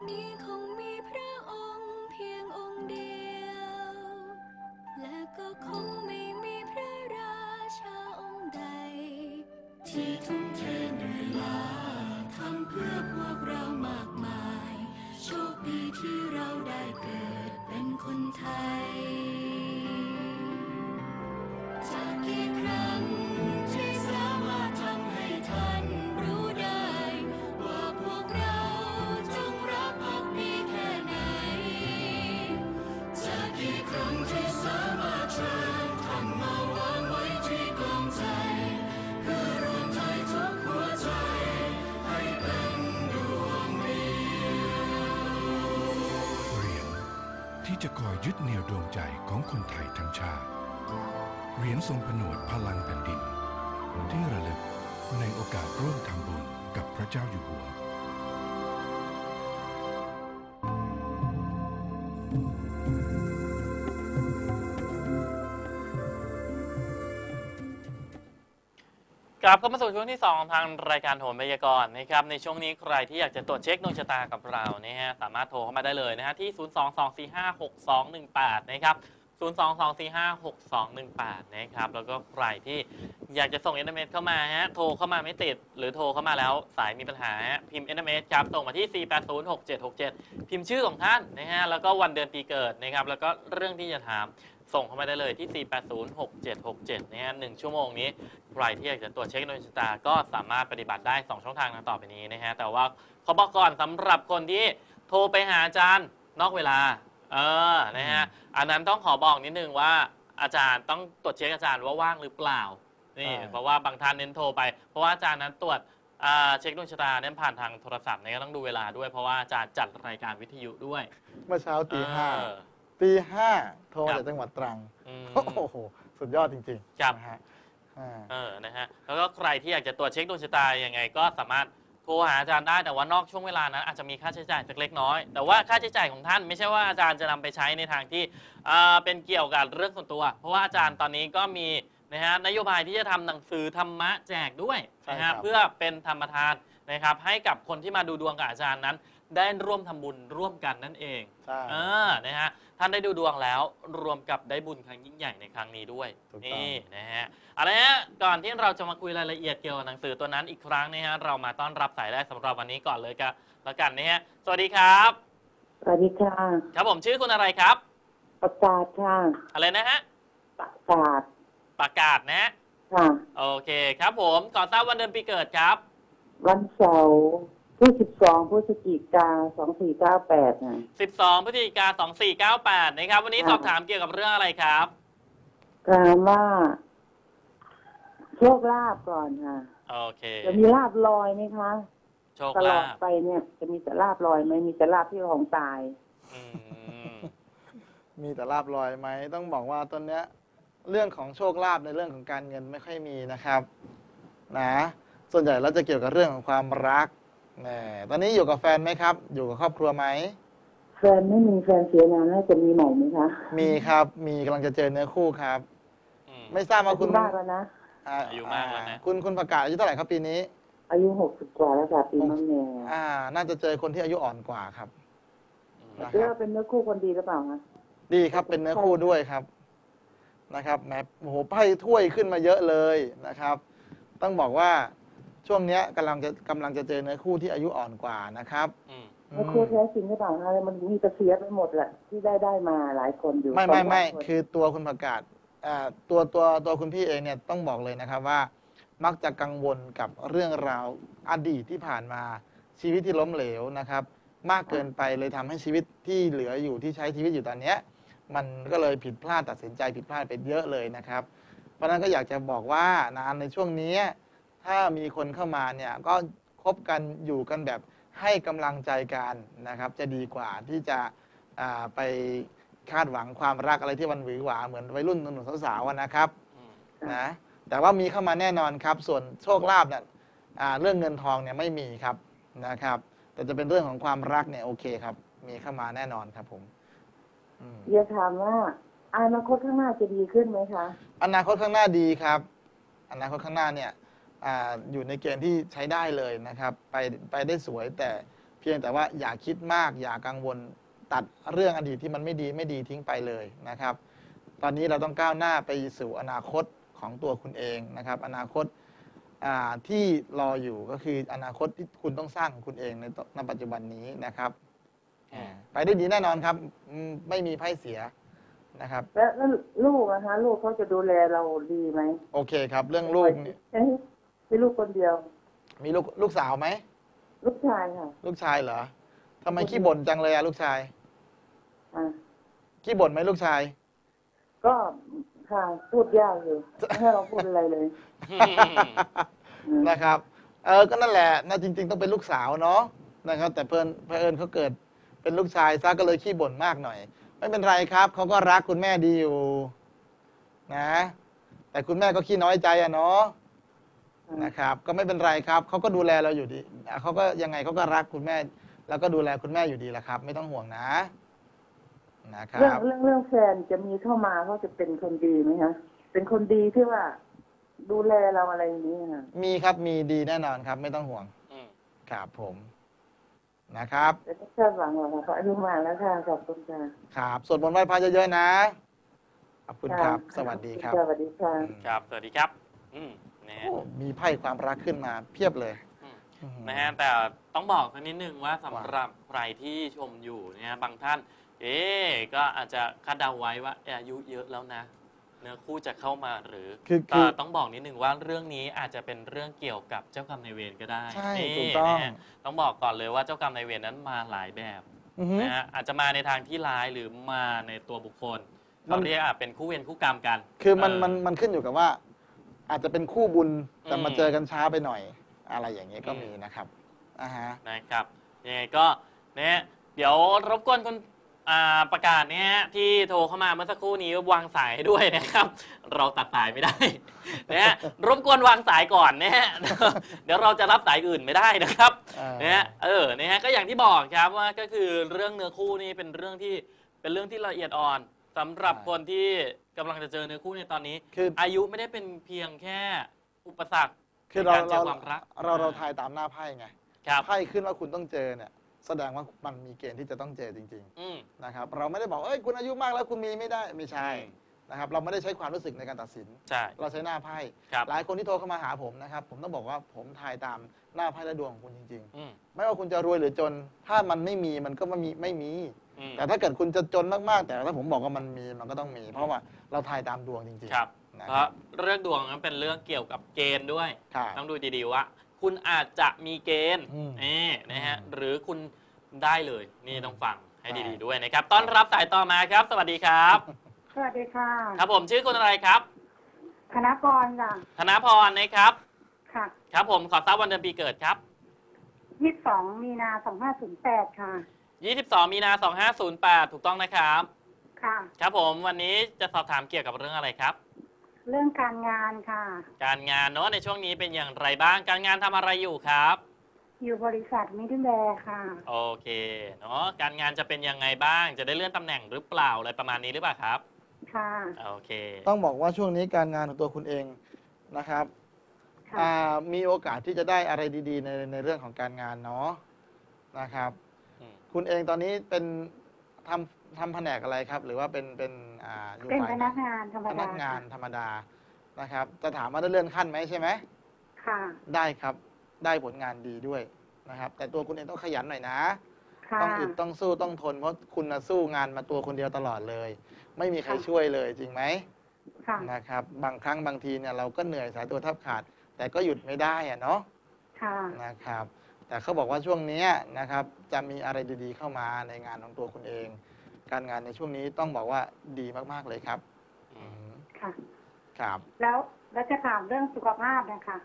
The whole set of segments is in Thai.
กนี้ ที่จะคอยยึดเหนี่ยวดวงใจของคนไทยทั้งชาติ เหรียญทรงผนวดพลังแผ่นดิน ที่ระลึกในโอกาสร่วมทำบุญกับพระเจ้าอยู่หัว กลับเข้ามาสู่ช่วงที่ 2 ทางรายการโหนพยากรณ์นะครับในช่วงนี้ใครที่อยากจะตรวจเช็คดวงชะตากับเรานะฮะสามารถโทรเข้ามาได้เลยนะฮะที่ 022456218 นะครับ 022456218 นะครับ แล้วก็ใครที่อยากจะส่ง SMS เข้ามาฮะโทรเข้ามาไม่ติด หรือโทรเข้ามาแล้วสายมีปัญหาฮะพิมพ์ SMS ครับส่งมาที่ 4806767 พิมพ์ชื่อของท่านนะฮะแล้วก็วันเดือนปีเกิดนะครับแล้วก็เรื่องที่จะถาม ส่งเข้ามาได้เลยที่ 4806767 นะฮะหนึ่งชั่วโมงนี้ ใครที่อยากจะตรวจเช็คดวงชะตา ก็สามารถปฏิบัติได้ 2 ช่องทางดังต่อไปนี้นะฮะ แต่ว่าขอบอกก่อนสำหรับคนที่โทรไปหาอาจารย์นอกเวลา เออ นะฮะ อันนั้นต้องขอบอกนิดนึงว่าอาจารย์ต้องตรวจเช็คอาจารย์ว่าว่างหรือเปล่า นี่ใช่เพราะว่าบางท่านเน้นโทรไป เพราะว่าอาจารย์นั้นตรวจอ่าเช็คดวงชะตาเน้นผ่านทางโทรศัพท์เนี่ยก็ต้องดูเวลาด้วยเพราะว่าอาจารย์จัดรายการวิทยุด้วย เมื่อเช้าตีห้าเออ ตีห้าโทรครัมาบจากจังหวัดตรังอืมโอ้โห สุดยอดจริงๆครับนะฮะอ่าเออ นะฮะ แล้วก็ใครที่อยากจะตรวจเช็คดวงชะตายังไง ก็สามารถโทรหาอาจารย์ได้ แต่ว่านอกช่วงเวลานั้นอาจจะมีค่าใช้จ่ายสักเล็กน้อย แต่ว่าค่าใช้จ่ายของท่านไม่ใช่ว่าอาจารย์จะนำไปใช้ในทางที่อ่าเป็นเกี่ยวกับเรื่องส่วนตัว เพราะว่าอาจารย์ตอนนี้ก็มีนะฮะนโยบายที่จะทำหนังสือธรรมะแจกด้วยนะใช่ครัฮะบเพื่อเป็นธรรมทานนะครับให้กับคนที่มาดูดวงกับอาจารย์นั้น ได้ร่วมทำบุญร่วมกันนั่นเองใช่เออนะฮะท่านได้ดูดวงแล้วรวมกับได้บุญครั้งยิ่งใหญ่ในครั้งนี้ด้วยถูกต้องนี่นะฮะเอาละฮะก่อนที่เราจะมาคุยรายละเอียดเกี่ยวกับหนังสือตัวนั้นอีกครั้งนะฮะเรามาต้อนรับสายแรกสำหรับวันนี้ก่อนเลยกันแล้วกันนะฮะสวัสดีครับ สวัสดีค่ะครับผมชื่อคุณอะไรครับ ประกาศค่ะอะไรนะฮะประกาศประกาศนะค่ะโอเคครับผมขอทราบวันเดือนปีเกิดครับ วันเสาร์ ที่สิบสองพฤศจิกาสองสี่เก้าแปดน่ะ12พฤศจิกา2498นะครับ วันนี้ค่ะสอบถามเกี่ยวกับเรื่องอะไรครับ ถามว่า โชคลาภก่อนค่ะ โอเค จะมีลาบลอยไหมคะ โชคตลลาอดภไปเนี่ย จะมีแต่ลาบลอยไหมมีแต่ลาบที่ของตาย อืมมีแต่ลาบลอยไหมต้องบอกว่าตอนเนี้ย เรื่องของโชคลาภในเรื่องของการเงินไม่ค่อยมีนะครับนะส่วนใหญ่เราจะเกี่ยวกับเรื่องของความรัก แหมตอนนี้อยู่กับแฟนไหมครับ อยู่กับครอบครัวไหมแฟนไม่มีแฟนเสียนานแล้วจะมีใหม่ไหมคะมีครับ มีกำลังจะเจอเนื้อคู่ครับ อืมไม่ทราบว่าคุณอายุมากแล้วนะ อายุมากแล้วนะ คุณคุณประกาศอายุเท่าไหร่ครับปีนี้ อายุหกสิบกว่าแล้วค่ะปีมะแม่อ่า น่าจะเจอคนที่อายุอ่อนกว่าครับนะคแล้รัวบเป็นเนื้อคู่คนดีหรือเปล่าคะดีครับเป็นเนื้อคู่ด้วยครับนะครับแหมโอ้โหไพ่ถ้วยขึ้นมาเยอะเลยนะครับ ต้องบอกว่า ช่วงเนี้ยกำลังจะกำลังจะเจอเนื้อคู่ที่อายุอ่อนกว่านะครับอืมเนื้อคู่แท้จริงหรือเปล่าคะมันมีกระเสียไปหมดแหละที่ได้ได้มาหลายคนอยู่ไม่ไม่ไม่สงสาคนคือตัวคุณประกาศอ่าตัวตัวตัวคุณพี่เองเนี่ยต้องบอกเลยนะครับว่า มักจะกังวลกับเรื่องราวอดีตที่ผ่านมาชีวิตที่ล้มเหลวนะครับ มากเกินไปเลยทำให้ชีวิตที่เหลืออยู่ที่ใช้ชีวิตอยู่ตอนเนี้ยมันก็เลยผิดพลาดตัดสินใจผิดพลาดไปเยอะเลยนะครับ เพราะฉะนั้นก็อยากจะบอกว่านะในช่วงนี้ ถ้ามีคนเข้ามาเนี่ยก็คบกันอยู่กันแบบให้กำลังใจกันนะครับ จะดีกว่าที่จะอ่าไปคาดหวังความรักอะไรที่มันหวือหวาเหมือนวัยรุ่นหนุ่มๆสาวๆอะนะครับอืมนะแต่ว่ามีเข้ามาแน่นอนครับ ส่วนโชคลาภเนี่ยอ่าเรื่องเงินทองเนี่ยไม่มีครับนะครับ แต่จะเป็นเรื่องของความรักเนี่ยโอเคครับ มีเข้ามาแน่นอนครับผมอืมเดี๋ยวถามว่าอนาคตข้างหน้าจะดีขึ้นไหมคะ อนาคตข้างหน้าดีครับ อนาคตข้างหน้าเนี่ย อาอยู่ในเกณฑ์ที่ใช้ได้เลยนะครับ ไปไปได้สวยแต่เพียงแต่ว่าอย่าคิดมาก อย่ากังวลตัดเรื่องอดีตที่มันไม่ดีไม่ดีทิ้งไปเลยนะครับ ตอนนี้เราต้องก้าวหน้าไปสู่อนาคตของตัวคุณเองนะครับ อนาคตอ่าที่รออยู่ก็คืออนาคตที่คุณต้องสร้างของคุณเองในตในปัจจุบันนี้นะครับอ่าไปได้ดีแน่นอนครับอืมไม่มีไพ่เสียนะครับแล้วแล้วลูกนะคะลูกเขาจะดูแลเราดีไหมโอเคครับ เรื่องลูกนี่เอ้ย มีลูกคนเดียว มีลูกลูกสาวไหม ลูกชายค่ะ ลูกชายเหรอทำไมขี้บ่นจังเลยอะลูกชายอ่าขี้บ่นไหมลูกชาย ก็ค่ะพูดยากอยู่ไม่ให้เราพูดอะไรเลยอืมนะครับ เออก็นั่นแหละนะจริง ๆ ต้องเป็นลูกสาวเนาะนะครับ แต่เพิ่นเผอิญเขาเกิดเป็นลูกชายซะก็เลยขี้บ่นมากหน่อย ไม่เป็นไรครับเขาก็รักคุณแม่ดีอยู่ นะ แต่คุณแม่ก็ขี้น้อยใจอะเนาะ นะครับ ก็ไม่เป็นไรครับเขาก็ดูแลเราอยู่ดีอะเขาก็ยังไงเขาก็รักคุณแม่ แล้วก็ดูแลคุณแม่อยู่ดีแหละครับ ไม่ต้องห่วงนะนะคเรื่องรับเรื่องเรื่องแฟนจะมีเข้ามาเขาจะเป็นคนดีไหมคะเป็นคนดีที่ว่า ดูแลเราอะไรอย่างนี้ค่ะมีครับมีดีแน่นอนครับ ไม่ต้องห่วงอืมครับผมนะครับแต่ไม่คาดหวังหรอกค่ะเพราะอายุมากแล้วค่ะขอบคุณค่ะครับสวดมนต์ไหว้พระเยอะๆนะขอบคุณครับะสวัสดีครับ สวัสดีค่ะครับ สวัสดีครับ อืม นะฮะโอ้มีไพ่ความรักขึ้นมาเพียบเลยอืมอื้อหือนะฮะแต่ต้องบอกสักนิดนึงว่าสำหรับใครที่ชมอยู่นะฮะบางท่าน เอ๊ะก็อาจจะคาดเดาไว้ว่าเอ๊ะอายุเยอะแล้วนะ เนื้อคู่จะเข้ามาหรือคือแต่คือต้องบอกนิดนึงว่าเรื่องนี้อาจจะเป็นเรื่องเกี่ยวกับเจ้ากรรมนายเวรก็ได้ใช่นี่ถูกต้องนะฮะต้องบอกก่อนเลยว่าเจ้ากรรมนายเวรนั้นมาหลายแบบอื้อหือนะฮะอาจจะมาในทางที่ร้ายหรือมาในตัวบุคคลมันเขาเรียกอะเป็นคู่เวรคู่กรรมกัน คือมันเมันมันขึ้นอยู่กับว่า อาจจะเป็นคู่บุญแต่อืมมาเจอกันช้าไปหน่อย อะไรอย่างเงี้ยก็อืมมีนะครับอ่าฮะนะครับยังไงก็เนี่ยเดี๋ยวรบกวนคุณอ่าประกาศเนี่ยที่โทรเข้ามาเมื่อสักครู่นี้วางสายให้ด้วยนะครับ เราตัดสายไม่ได้นะรบกวนวางสายก่อนนะฮะเดี๋ยวเราจะรับสายอื่นไม่ได้นะครับอ่านะฮะเออนะฮะก็อย่างที่บอกครับว่าก็คือเรื่องเนื้อคู่นี่เป็นเรื่องที่เป็นเรื่องที่ละเอียดอ่อนสำหรับคนที่ กำลังจะเจอเนื้อคู่ในตอนนี้ คืออายุไม่ได้เป็นเพียงแค่อุปสรรคคือในเราการเจเราอความรักเราเราทายตามหน้าไพ่ไงครับ ไพ่ขึ้นว่าคุณต้องเจอเนี่ยแสดงว่ามันมีเกณฑ์ที่จะต้องเจอจริง อืม ๆ นะครับ เราไม่ได้บอกเอ้ยคุณอายุมากแล้วคุณมีไม่ได้ไม่ใช่อืม นะครับ เราไม่ได้ใช้ความรู้สึกในการตัดสิน ใช่ เราใช้หน้าไพ่ ครับ หลายคนที่โทรเข้ามาหาผมนะครับ ผมต้องบอกว่าผมทายตามหน้าไพ่และดวงของคุณจริง อืม ๆ ไม่ว่าคุณจะรวยหรือจน ถ้ามันไม่มีมันก็ไม่มีไม่มีอืม แต่ถ้าเกิดคุณจะจนมากๆ แต่ถ้าผมบอกว่ามันมีมันก็ต้องมี เพราะว่าเราทายตามดวงจริงๆครับนะเพครัราะบเรื่องดวงนั้นเป็นเรื่องเกี่ยวกับเกณฑ์ด้วยครับต้องดูดีๆว่า คุณอาจจะมีเกณฑ์อืมนี่นะฮะอืมหรือคุณได้เลยนี่ต้องฟังให้ใช่ดีๆด้วยนะครับ ต้อนรับสายต่อมาครับ สวัสดีครับ สวัสดีค่ะครับผมชื่อคุณอะไรครับคณะกรค่ะธนพรนะครับ ค่ะ ครับผมขอทราบวันเดือนปีเกิดครับยี่สิบสองมีนาสองห้าศูนย์แปดค่ะ 22 มีนา 2508 ถูกต้องนะครับ ค่ะ ครับผมวันนี้จะสอบถามเกี่ยวกับเรื่องอะไรครับ เรื่องการงานค่ะ การงานเนาะในช่วงนี้เป็นอย่างไรบ้าง การงานทำอะไรอยู่ครับ อยู่บริษัทมิดเดิลแบร์ค่ะ โอเคเนาะการงานจะเป็นยังไงบ้าง จะได้เลื่อนตำแหน่งหรือเปล่าอะไรประมาณนี้หรือเปล่าครับ ค่ะ โอเค ต้องบอกว่าช่วงนี้การงานของตัวคุณเองนะครับค่ะ อ่ามีโอกาสที่จะได้อะไรดีๆ ในในเรื่องของการงานเนาะนะครับอืม คุณเองตอนนี้เป็นทำทำแผนกอะไรครับ หรือว่าเป็นเป็นอ่าอยู่เป็นฝ่ายพไหนนักงานธรรมพดานักงานค่ะธรรมดานะครับ จะถามว่าได้เลื่อนขั้นไหมใช่ไหมค่ะ ได้ครับได้ผลงานดีด้วยนะครับ แต่ตัวคุณเองต้องขยันหน่อยนะ ค่ะ ต้องอึดต้องสู้ต้องทนเพราะคุณน่ะสู้งานมาตัวคนเดียวตลอดเลย ไม่มีใครค่ะ ช่วยเลยจริงไหม ค่ะ นะครับบางครั้งบางทีเนี่ยเราก็เหนื่อยสายตัวแทับขาด แต่ก็หยุดไม่ได้อะเนาะค่ะ นะครับ แต่เขาบอกว่าช่วงเนี้ยนะครับจะมีอะไรดีๆเข้ามาในงานของตัวคุณเอง การงานในช่วงนี้ต้องบอกว่าดีมากๆเลยครับอืมค่ะครับ แล้วแล้วจะถามเรื่องสุขภาพนะคะ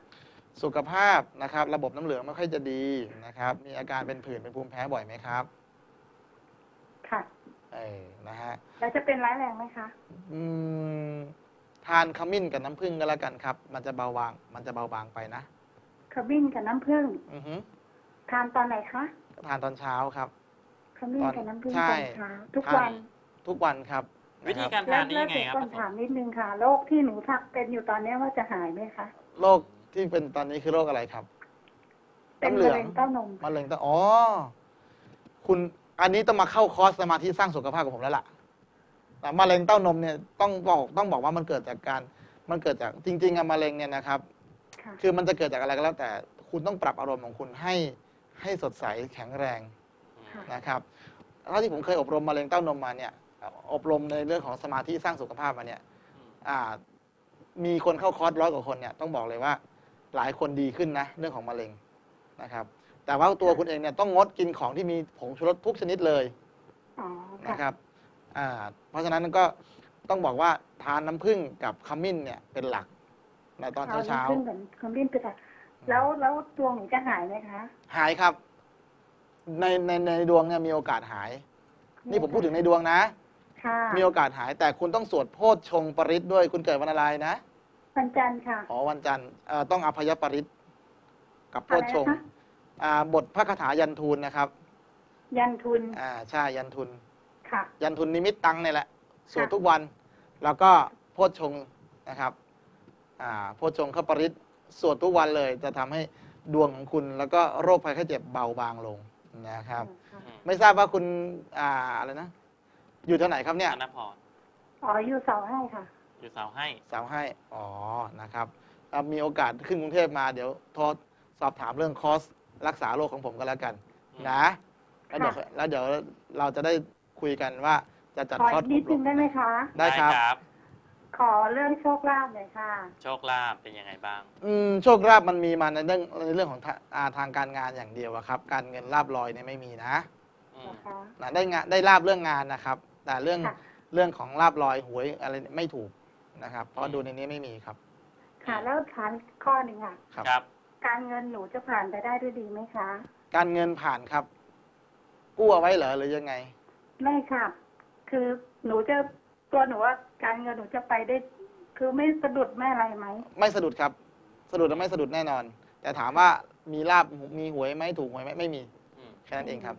สุขภาพนะครับ ระบบน้ำเหลืองไม่ค่อยจะดีนะครับ มีอาการเป็นผื่นเป็นภูมิแพ้บ่อยไหมครับ ค่ะเออนะฮะแล้วจะเป็นร้ายแรงไหมคะอืมทานขมิ้นกับน้ำผึ้งก็แล้วกันครับ มันจะเบาบาง มันจะเบาบางไปนะขมิ้นกับน้ำผึ้งอือฮึ ทานตอนไหนคะทานตอนเช้าครับขมิ้นกับน้ำผึ้งใช่ตอนเช้าทุกวัน ทุกวันครับวิธีนะคการับรแล้ทาวนนี่แล้วยังไงเดี๋ยวครับก่อนถามนิดนึงค่ะโรคที่หนูทักเป็นอยู่ตอนนี้ว่าจะหายไหมคะโรคที่เป็นตอนนี้คือโรคอะไรครับเป็นน้ำเหลืมะองเร็งเต้านมมะเร็งตาอ๋อคุณอันนี้ต้องมาเข้าคอร์สสมาธิสร้างสุขภาพกับผมแล้วล่ะแต่มะเร็งเต้านมเนี่ยต้องบอกต้องบอกว่ามันเกิดจากการ มันเกิดจากจริง ๆอะมะเร็งเนี่ยนะครับค่ะคือมันจะเกิดจากอะไรก็แล้วแต่คุณต้องปรับอารมณ์ของคุณให้ ให้สดใสแข็งแรงค่ะนะครับเท่าที่ผมเคยอบรมมะเร็งเต้านมมาเนี่ยอบรมในเรื่องของสมาธิสร้างสุขภาพมาเนี่ยอ่ามีคนเข้าคอร์สร้อยกว่าคนเนี่ยต้องบอกเลยว่าหลายคนดีขึ้นนะเรื่องของมะเร็งนะครับ แต่ว่าตัวคุณเองเนี่ยต้องงดกินของที่มีผงชูรสทุกชนิดเลยอ๋อนะค่ะครับอ่าเพราะฉะนั้นก็ต้องบอกว่าทานน้ำผึ้งกับขมิ้นเนี่ยเป็นหลักในตอนเช้าเช้าขึ้นกับคำเล่นไปค่ะ แล้วแล้วตัวหนูจะหายไหมคะๆหายครับ ในในในดวงเนี่ยมีโอกาสหาย นี่ผมพูดถึงในดวงนะ ค่ะ มีโอกาสหายแต่คุณต้องสวดโพชฌงค์ปริศด้วยคุณเกิดวันอะไรนะวันจันทร์ค่ะอ๋อวันจันทร์เอ่อต้องอภัยปริศกับโพชฌงค์อะไรนะคะอ่าบทพระคาถายันทูลนะครับ ยันทุนอ่าใช่ยันทุนค่ะยันทุนนิมิตตังเนี่ยแหละสวดค่ะทุกวัน แล้วก็โพชฌงค์นะครับอ่าโพชฌงค์ขปริศ สวดทุกวันเลยจะทำให้ดวงของคุณแล้วก็โรคภัยไข้เจ็บเบาบางลงนะครับค่ะอืมไม่ทราบว่าคุณอ่าอะไรนะ อยู่ที่ไหนครับเนี่ยธนพรอ๋ออยู่เสาให้ค่ะ อยู่เสาให้สาวให้อ๋อนะครับอะมีโอกาสขึ้นกรุงเทพมาเดี๋ยวโทรสอบถามเรื่องคอร์สรักษาโรคของผมก็แล้วกันอืมนะแล้วเดี๋ยวค่ะแล้วเดี๋ยวเราจะได้คุยกันว่าจะจัดขอคอร์สอีกนิดนึงได้ไหมคะ ได้ครับครับข อเรื่องโชคลาภหน่อยค่ะ โชคลาภเป็นยังไงบ้าง อืมโชคลาภมันมีมาในเรื่องในเรื่องของทาอ่าทางการงานอย่างเดียวอะครับ การเงินลาบลอยเนี่ยไม่มีนะอืมนะคะนะได้งานได้ลาบเรื่องงานนะครับ แต่เรื่องค่ะ เรื่องของลาบลอยหวยอะไรไม่ถูกนะครับ เพราะดูในนี้ไม่มีครับ ค่ะ แล้วถามข้อหนึ่งค่ะ ครับ ครับ การเงินหนูจะผ่านไปได้ด้วยดีไหมคะ การเงินผ่านครับ กู้เอาไว้เหรอหรือยังไง ไม่ค่ะ คือหนูจะ ตัวหนูว่าการเงินหนูจะไปได้ คือไม่สะดุดไม่อะไรไหมไม่สะดุดครับ สะดุดและไม่สะดุดแน่นอน แต่ถามว่ามีลาบมีหวยไหมถูกหวยไหมไม่มีอืมแค่นั้นเองครับ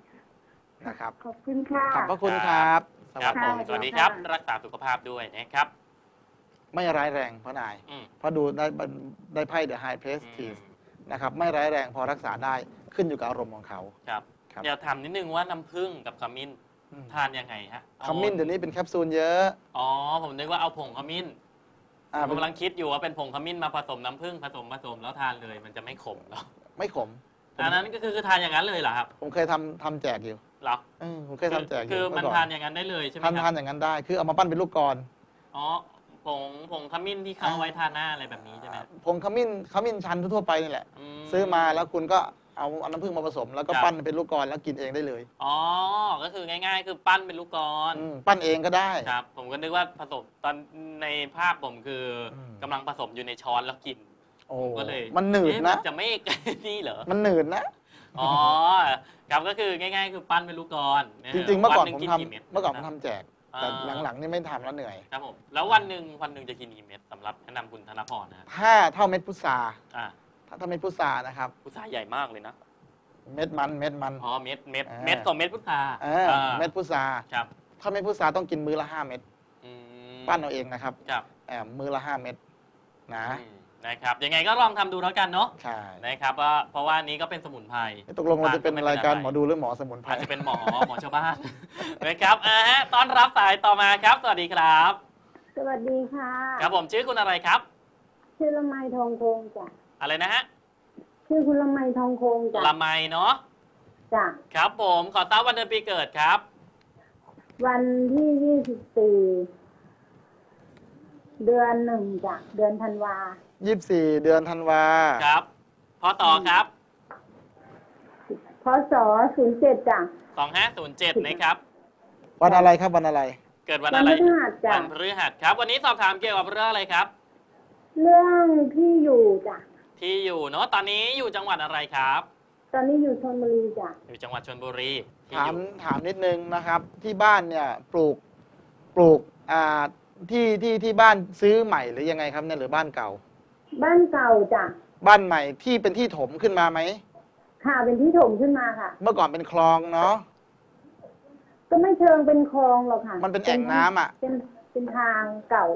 นะครับ ขอบคุณค่ะขอบพระคุณครับสควัรัสบดีผมค่ะสวัสดีครับค่ะรักษาสุขภาพด้วยนะครับ ไม่ร้ายแรงเพราะนายอืมเพราะดูได้ได้ไพ่ The High อื Prestige มนะครับ ไม่ร้ายแรงพอรักษาได้ขึ้นอยู่กับอารมณ์ของเขาครับครับเดี๋ยวถามนิดนึงว่าน้ำผึ้งกับขมิ้นอืม ทานยังไงฮะขมิ้นเดี๋ยวนี้เป็นแคปซูลเยอะ อ๋อ ผมนึกว่าเอาผงขมิ้นอ่าผมกำลังคิดอยู่ว่าเป็นผงขมิ้นมาผสมน้ำผึ้งผสมผสมแล้วทานเลย มันจะไม่ขมเหรอไม่ขมอันนั้นก็คือทานอย่างนั้นเลยเหรอครับ ผมเคยทำทำแจกอยู่เหรอเออผมเคยทำแจกอยู่คือมันเก่ทานอย่างนั้นได้เลยใช่ไหมทานคทารันบอย่างนั้นได้ คือเอามาปั้นเป็นลูกกลอนอ๋อผงผงขมิ้นที่เขาเอาไว้ทาหน้าอะไรแบบนี้ใช่ไหมผงขมิ้นขมิ้นชันทั่วๆไปนี่แหละมซื้อมาแล้วคุณก็ เอาเอาน้ำผึ้งมาผสม แล้วก็ครับ ปั้นเป็นลูกกลอนแล้วกินเองได้เลยอ๋อ ก็คือง่ายๆ คือปั้นเป็นลูกกลอนอืมปั้นเองก็ได้ ครับ ผมก็นึกว่าผสมตอนในภาพผมคืออม กำลังผสมอยู่ในช้อนแล้วกิน โอ้ผมก็เลยมันหนืดเอ๊นะมัจะไม่ นี่เหรอ มันหนืดนะ อ๋อ ครับก็คือง่ายๆ คือปั้นเป็นลูกกลอนนะจริงๆเมื่อก่อนวัหผมกิทำกี่ดเมื่อก่อนผมทำแจก แต่อ่าหลังๆนี่ไม่ทำแล้วเหนื่อยครับผม แล้ววันหนึ่งวันหนึ่งจะกินกี่เม็ดสำหรับแนะนำคุณธนพรนะฮะถ้าเท่าเม็ดพุทราอ่า ถ้าเท่าเม็ดพุทรานะครับ พุทราใหญ่มากเลยนะ เม็ดมันเม็ดมันอ๋อเม็ดเม็ดอ่าเม็ดต่อเม็ดพุทราเอออ่าเม็ดพุทราครับ ถ้าเม็ดพุทราต้องกินมื้อละห้าเม็ดอืมปั้นเอาเองนะครับครับแอบมื้อละห้าเม็ดนะอืมนะครับยังไงก็ลองทำดูแล้วกันเนาะใช่นะครับว่าเพราะว่านี้ก็เป็นสมุนไพรตกลงเราจะเป็นไม่เป็นรายการอะไรหมอดูหรือหมอสมุนไพรอาจจะเป็นหมอหมอชาวบ้านนะครับอ่าฮะต้อนรับสายต่อมาครับ สวัสดีครับ สวัสดีค่ะ ครับผมชื่อคุณอะไรครับ ชื่อละไมทองคงจ้ะ อะไรนะฮะชื่อคุณละไมทองคงจ้ะละไมเนาะจ้ะครับผมขอทราบวันเดือนปีเกิดครับ วันที่ยี่สิบสี่เดือนหนึ่งจ้ะเดือนธันวายี่สิบสี่เดือนธันวาครับพอต่อครับพศศูนย์เจ็ดจ้ะ2507นะครับ วันอะไรครับวันอะไร เกิดวันวัอะไรพฤหัสจ้ะวันพฤหัสครับ วันนี้สอบถามเกี่ยวกับเรื่องอะไรครับ เรื่องที่อยู่จ้ะ ที่อยู่เนาะตอนนี้อยู่จังหวัดอะไรครับ ตอนนี้อยู่ชนบุรีจ้ะอยู่จังหวัดชลบุรีที่ถาอมยู่ถามนิดนึงนะครับ ที่บ้านเนี่ยปลูกปลูกอ่าที่ที่ที่บ้านซื้อใหม่หรือยังไงครับเนี่ยหรือบ้านเก่า บ้านเก่าจ้ะบ้านใหม่ที่เป็นที่ถมขึ้นมาไหมค่ะเป็นที่ถมขึ้นมาค่ะ เมื่อก่อนเป็นคลองเนาะก็ไม่เชิงเป็นคลองหรอกค่ะมันเป็นแอ่งน้ำอะ เป็นเป็นทางเก่า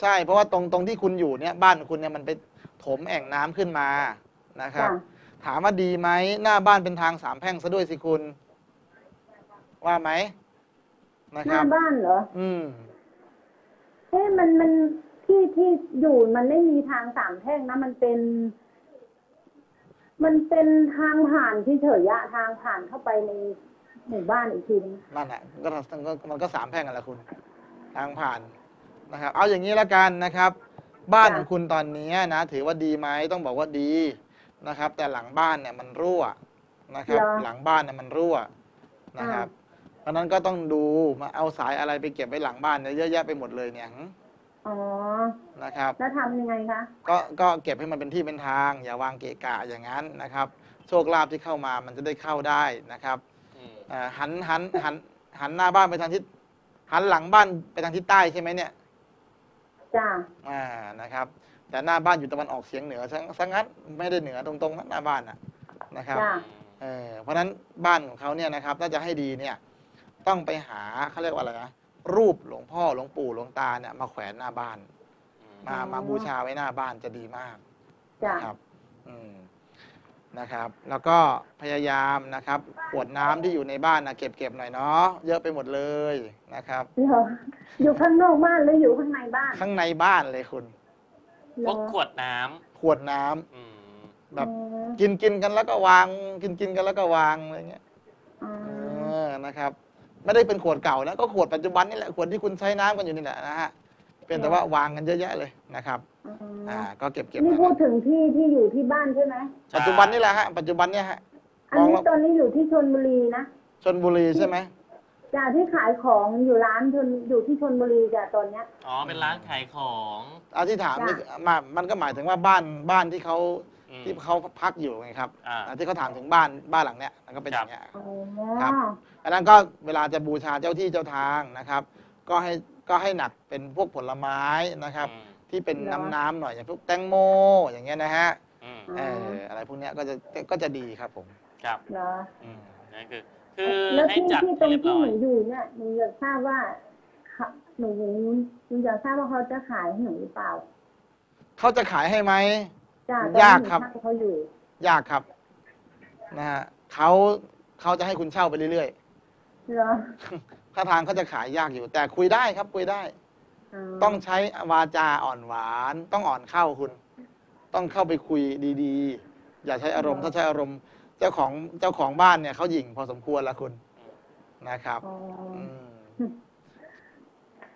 ใช่เพราะว่าตรงตรงที่คุณอยู่เนี่ยบ้านคุณเนี่ยมันไป ถมแอ่งน้ำขึ้นมานะครับจ้ะถามว่าดีไหมหน้าบ้านเป็นทางสามแพร่งซะด้วยสิคุณ ว่าไหมนะหครัน้าบบ้านเหรอ อืมเอ๊ะมันมันที่ที่อยู่มันไม่มีทางสามแพร่งนะมันเป็น มันเป็นทางผ่านที่เฉยๆอะทางผ่านเข้าไปในหมู่บ้านอีกทีนึงนั่นแหละก็ก็มันก็สามแพร่งกันแหละคุณ ทางผ่านนะครับ เอาอย่างนี้ละกันนะครับ บ้านของคุณตอนนี้นะถือว่าดีไหมต้องบอกว่าดีนะครับ แต่หลังบ้านเนี่ยมันรั่วนะครับ หลังบ้านเนี่ยมันรั่วนะครับเพราะฉะนั้นก็ต้องดูมาเอาสายอะไรไปเก็บไว้หลังบ้านเนี่ยเยอะแยะไปหมดเลยเนี่ยอ๋อนะครับ แล้วทำยังไงคะก็ก็เก็บให้มันเป็นที่เป็นทาง อย่าวางเกะกะอย่างนั้นนะครับ โชคลาภที่เข้ามามันจะได้เข้าได้นะครับอืมอ่าหันหันหันหันหน้าบ้านไปทางทิศหันหลังบ้านไปทางทิศใต้ใช่ไหมเนี่ย จ้าอ่านะครับ แต่หน้าบ้านอยู่ตะวันออกเฉียงเหนือซะซะงั้นไม่ได้เหนือตรงๆนะหน้าบ้านนะนะครับจ้าเออเพราะฉะนั้นบ้านของเขาเนี่ยนะครับถ้าจะให้ดีเนี่ยต้องไปหาเขาเรียกว่าอะไรนะรูปหลวงพ่อหลวงปู่หลวงตาเนี่ยมาแขวนหน้าบ้าน มามาบูชาไว้หน้าบ้านจะดีมากจ้านะครับ อืม นะครับ แล้วก็พยายามนะครับขวดน้ำที่อยู่ในบ้านนะเก็บเก็บหน่อยเนาะเยอะไปหมดเลยนะครับเหรออยู่ข้างนอกบ้านหรืออยู่ข้างในบ้าน ข้างในบ้านเลยคุณเหพรวอกขวดน้ำขวดน้ำอืมแบบอ๋อกินกินกันแล้วก็วาง กินกินกันแล้วก็วางอะไรเงี้ยอ๋อเออนะครับ ไม่ได้เป็นขวดเก่านะก็ขวดปัจจุบันนี่แหละขวดที่คุณใช้น้ำกันอยู่นี่แหละนะฮะ เป็นแต่ว่าวางกันเยอะแยะเลยนะครับอ๋อออ่าก็เก็บเก็บนี่พูดถึงที่ที่อยู่ที่บ้านใช่ไหมปัจจุบันนี่แหละฮะปัจจุบันเนี่ยฮะอันนี้ตอนนี้อยู่ที่ชนบุรีนะชนบุรีใช่ไหมจ้าที่ขายของอยู่ร้านชนอยู่ที่ชนบุรีจ้ะตอนเนี้ยอ๋อเป็นร้านขายของเอาที่ถามนี่จ้ะมามันก็หมายถึงว่าบ้านบ้านที่เขาอืมที่เขาพักอยู่ไงครับอ่าอ่าที่เขาถามถึงบ้านบ้านหลังเนี้ยมันก็เป็นอย่างเงี้ยอ๋อครับอันนั้นก็เวลาจะบูชาเจ้าที่เจ้าทางนะครับ ก็ให้ ก็ให้หนักเป็นพวกผลไม้นะครับอืมที่เป็นน้ำน้ำๆหน่อยอย่างพวกแตงโมอย่างเงี้ยนะฮะอืมเอออะไรพวกเนี้ยก็จะก็จะดีครับผมครับเหรออืมนั่นคือคือแล้วให้ที่จัดที่ตรให้งเรียบที่ร้อหยนูอยู่เนี่ยหนูอยากทราบว่าเขาหนูหนูอยากทราบว่าเขาจะขายให้หนูหรือเปล่าเขาจะขายให้ไหมจ้ายากครับตอนนี้หนูเช่าเขาอยู่ยากครับนะฮะเขาเขาจะให้คุณเช่าไปเรื่อยเหรอๆ ถ้าทางเขาจะขายยากอยู่ แต่คุยได้ครับคุยได้ ต้องใช้วาจาอ่อนหวาน ต้องอ่อนเข้าคุณ ต้องเข้าไปคุยดีๆ อย่าใช้อารมณ์ถ้าใช้อารมณ์ เจ้าของเจ้าของบ้านเนี่ยเขาหยิ่งพอสมควรละคุณนะครับอ๋อออืม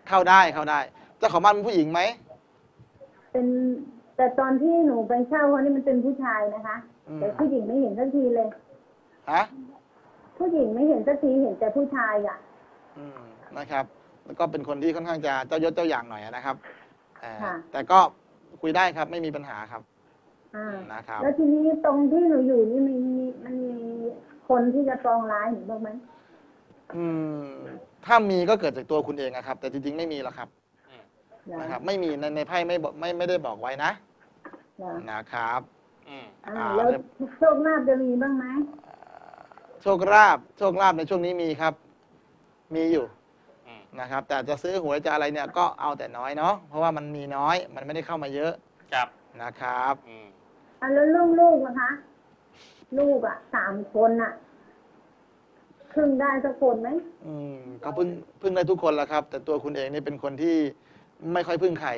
เข้าได้เข้าได้ เจ้าของบ้านเป็นผู้หญิงไหมเป็นแต่ตอนที่หนูไปเช่าเขานี่มันเป็นผู้ชายนะคะอืมแต่ผู้หญิงไม่เห็นสักทีเลยฮะผู้หญิงไม่เห็นสักทีเห็นแต่ผู้ชายอะอืม นะครับ แล้วก็เป็นคนที่ค่อนข้างจะเจ้ายศเจ้าอย่างหน่อยนะครับเอ่อค่ะแต่ก็คุยได้ครับไม่มีปัญหาครับอ่านะครับ แล้วทีนี้ตรงที่หนูอยู่นี่มันมีมันมีคนที่จะปองร้ายหนูบ้างไหมอืม ถ้ามีก็เกิดจากตัวคุณเองอะครับ แต่จริงๆไม่มีหรอกครับเหรอนะครับ ไม่มีในในไพ่ไม่บอกไม่ไม่ได้บอกไว้นะเหรอนะครับอืมอ่าอ่าแล้วโชคลาภจะมีบ้างไหมโชคลาภโชคลาภในช่วงนี้มีครับ มีอยู่อืมนะครับ แต่จะซื้อหวยจะอะไรเนี่ยก็เอาแต่น้อยเนาะเพราะว่ามันมีน้อย มันไม่ได้เข้ามาเยอะครับนะครับอืมอะแล้วเรื่องลูกนะคะ ลูกอะสามคนอะครึ่งได้สักคนไหมอืมก็พึ่งพึ่งได้ทุกคนแหละครับ แต่ตัวคุณเองนี่เป็นคนที่ไม่ค่อยพึ่งใคร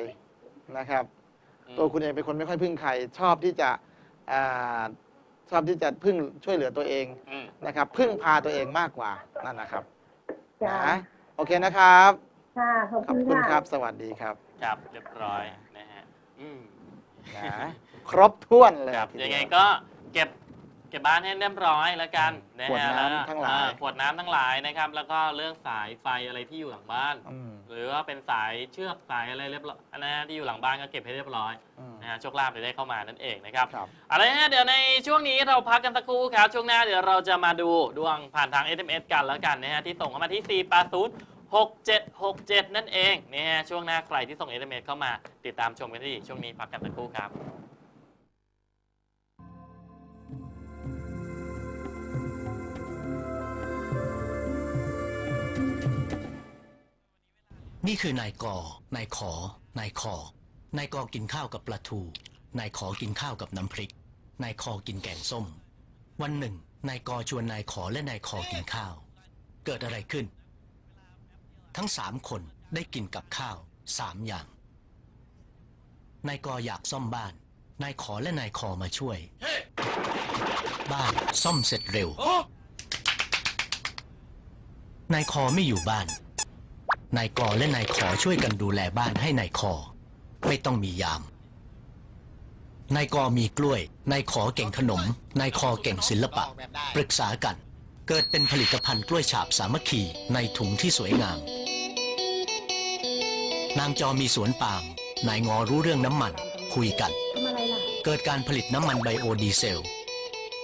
นะครับอืมตัวคุณเองเป็นคนไม่ค่อยพึ่งใครชอบที่จะอ่าชอบที่จะพึ่งช่วยเหลือตัวเองอืมนะครับ พึ่งพาตัวเองมากกว่านั่นนะครับ จ้านะโอเคนะครับ ค่ะ ขอบขอบคุณคุณค่ะครับสวัสดีครับครับเรียบร้อยนะฮะอืม นะครบถ้วนเลยครับทีเดีว ยังไงก็เก็บเก็บบ้านให้เรียบร้อยแล้วกันนะขวดฮะน้ำแล้วทั้งหลาย เออขวดน้ำทั้งหลายนะครับ แล้วก็เรื่องสายไฟอะไรที่อยู่หลังบ้าน อืม หรือว่าเป็นสายเชือกสายอะไรเรียบร้อยนะฮะที่อยู่หลังบ้านก็เก็บให้เรียบร้อยอืม นะฮะโชคลาภจะได้เข้ามานั่นเองนะครับครับ เอาละฮะเดี๋ยวในช่วงนี้เราพักกันสักครู่ครับช่วงหน้าเดี๋ยวเราจะมาดูดวงผ่านทาง SMS กันแล้วกันนะฮะที่ส่งเข้ามาที่ 480 6767 นั่นเองนะฮะช่วงหน้าใครที่ส่ง SMS เข้ามาติดตามชมกันที่ช่วงนี้พักกันสักครู่ครับ นี่คือนายกนายขอนายคอนายกอกินข้าวกับปลาทู นายขอกินข้าวกับน้ำพริก นายคอกินแกงส้ม วันหนึ่ง นายกอชวนนายขอและนายคอกินข้าว เกิดอะไรขึ้น ทั้งสามคนได้กินกับข้าวสามอย่าง นายกออยากซ่อมบ้าน นายขอและนายคอมาช่วย บ้านซ่อมเสร็จเร็ว นายคอไม่อยู่บ้าน นายกอและนายขอช่วยกันดูแลบ้านให้นายคอ ไม่ต้องมียาม นายกอมีกล้วย นายขอเก่งขนม นายคอเก่งศิลปะ ปรึกษากัน เกิดเป็นผลิตภัณฑ์กล้วยฉาบสามัคคีในถุงที่สวยงาม นางจอมีสวนปาล์มนายงอรู้เรื่องน้ำมัน คุยกัน เกิดการผลิตน้ำมันไบโอดีเซล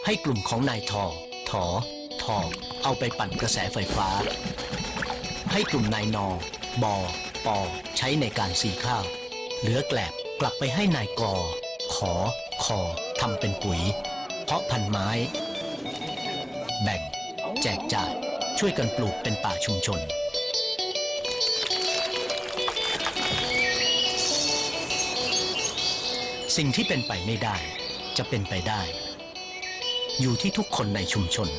ให้กลุ่มของนายทอ ถอ ทอ เอาไปปั่นกระแสไฟฟ้า ให้กลุ่มนายนอบอปอใช้ในการสีข้าว เหลือแกลบกลับไปให้นายกอ ขอ คอทำเป็นปุ๋ย เพาะพันธุ์ไม้ แบ่ง แจกจ่ายช่วยกันปลูกเป็นป่าชุมชน สิ่งที่เป็นไปไม่ได้ จะเป็นไปได้ อยู่ที่ทุกคนในชุมชน